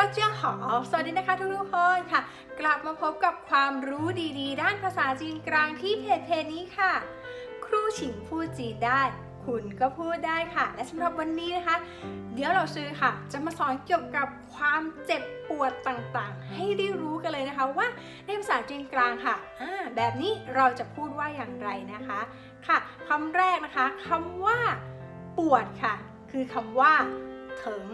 ต้าเจียหอสวัสดีนะคะทุกๆคนค่ะ กลับมาพบกับความรู้ดีๆ ด้านภาษาจีนกลางที่เพจเพจนี้ค่ะ ครูฉิงพูดจีนได้ คุณก็พูดได้ค่ะ และสำหรับวันนี้นะคะ เดี๋ยวเราซื้อค่ะ จะมาสอนเกี่ยวกับความเจ็บปวดต่างๆ ให้ได้รู้กันเลยนะคะว่าในภาษาจีนกลางค่ะแบบนี้เราจะพูดว่าอย่างไรนะคะค่ะคำแรกนะคะคำว่า ปวดค่ะ คือคำว่าถึง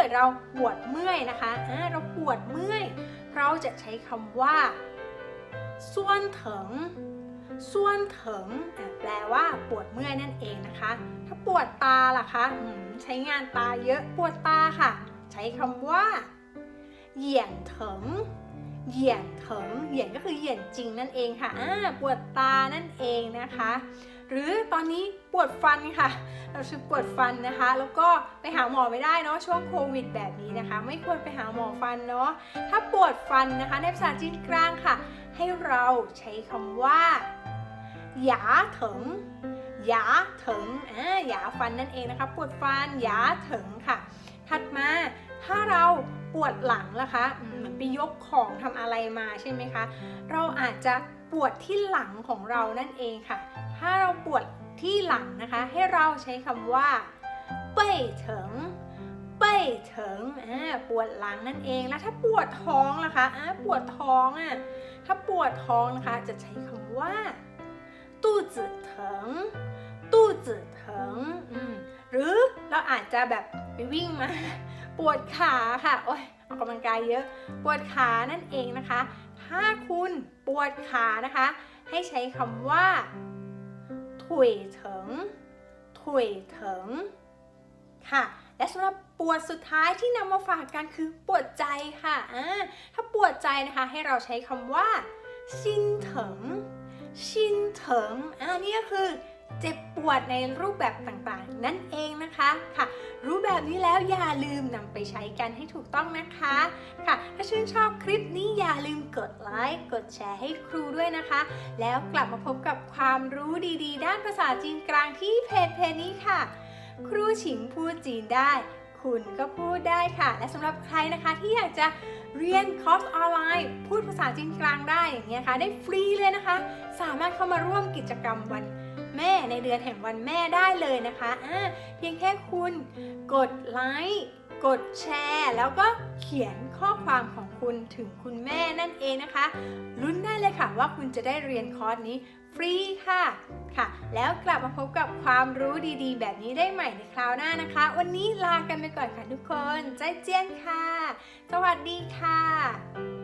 กิดเราปวดเมื่อยนะคะอ่าเราปวดเมื่อย เราจะใช้คำว่าส่วนถึงส่วนถึงแปลว่าปวดเมื่อยนั่นเองนะคะ ถ้าปวดตาล่ะคะใช้งานตาเยอะปวดตาค่ะ ใช้คำว่าเหยียนถึงเหยียนถึงเหยียนก็คือเหยียนจริงนั่นเองค่ะปวดตานั่นเองนะคะ หรือตอนนี้ปวดฟันค่ะ เราชื่อปวดฟันนะคะ แล้วก็ไปหาหมอไม่ได้เนาะช่วงโควิดแบบนี้นะคะ ไม่ควรไปหาหมอฟันเนาะถ้าปวดฟันนะคะ ในภาษาจีนกลางค่ะ ให้เราใช้คำว่าหยาเถิงหยาเถิงอ่าหยาฟันนั่นเองนะคะ ปวดฟันหยาเถิงค่ะ ถัดมาถ้าเราปวดหลังล่ะคะมเหมือนไปยกของทำอะไรมาใช่ไหมคะ เราอาจจะปวดที่หลังของเรานั่นเองค่ะ ถ้าเราปวดที่หลังนะคะ ให้เราใช้คำว่า เป้ยเถิง เป้ยเถิงปวดหลังนั่นเอง แล้วถ้าปวดท้องล่ะคะปวดท้องอะ ถ้าปวดท้องนะคะ จะใช้คำว่า ตู้จืดเถิง ตู้จืดเถิงหรือเราอาจจะแบบไปวิ่งมา ปวดขาค่ะ โอ้ยออกกำลังกายเยอะ ปวดขานั่นเองนะคะ ถ้าคุณปวดขานะคะ ให้ใช้คำว่า ถุยเถิงถุยเถิงค่ะ และสำหรับปวดสุดท้ายที่นำมาฝากกันคือปวดใจค่ะอ่าถ้าปวดใจนะคะให้เราใช้คำว่าชินเถิงชินเถิงอ่านี่ก็คือ เจ็บปวดในรูปแบบต่างๆ นั่นเองนะคะค่ะ รู้แบบนี้แล้วอย่าลืมนำไปใช้กันให้ถูกต้องนะคะค่ะ ถ้าชื่นชอบคลิปนี้อย่าลืมกดไลค์กดแชร์ให้ครูด้วยนะคะ แล้วกลับมาพบกับความรู้ดีๆ ด้านภาษาจีนกลางที่เพจเพจนี้ค่ะ ครูฉิงพูดจีนได้ คุณก็พูดได้ค่ะ และสำหรับใครนะคะที่อยากจะเรียนคอร์สออนไลน์ พูดภาษาจีนกลางได้อย่างเงี้ยค่ะ ได้ฟรีเลยนะคะ สามารถเข้ามาร่วมกิจกรรมวัน แม่ในเดือนแห่งวันแม่ได้เลยนะคะอ่าเพียงแค่คุณกดไลค์กดแชร์ แล้วก็เขียนข้อความของคุณถึงคุณแม่นั่นเองนะคะลุ้นได้เลยค่ะว่าคุณจะได้เรียนคอร์สนี้ฟรีค่ะค่ะ แล้วกลับมาพบกับความรู้ดีๆ แบบนี้ได้ใหม่ในคราวหน้านะคะ วันนี้ลากันไปก่อนค่ะทุกคนใจเจียนค่ะ สวัสดีค่ะ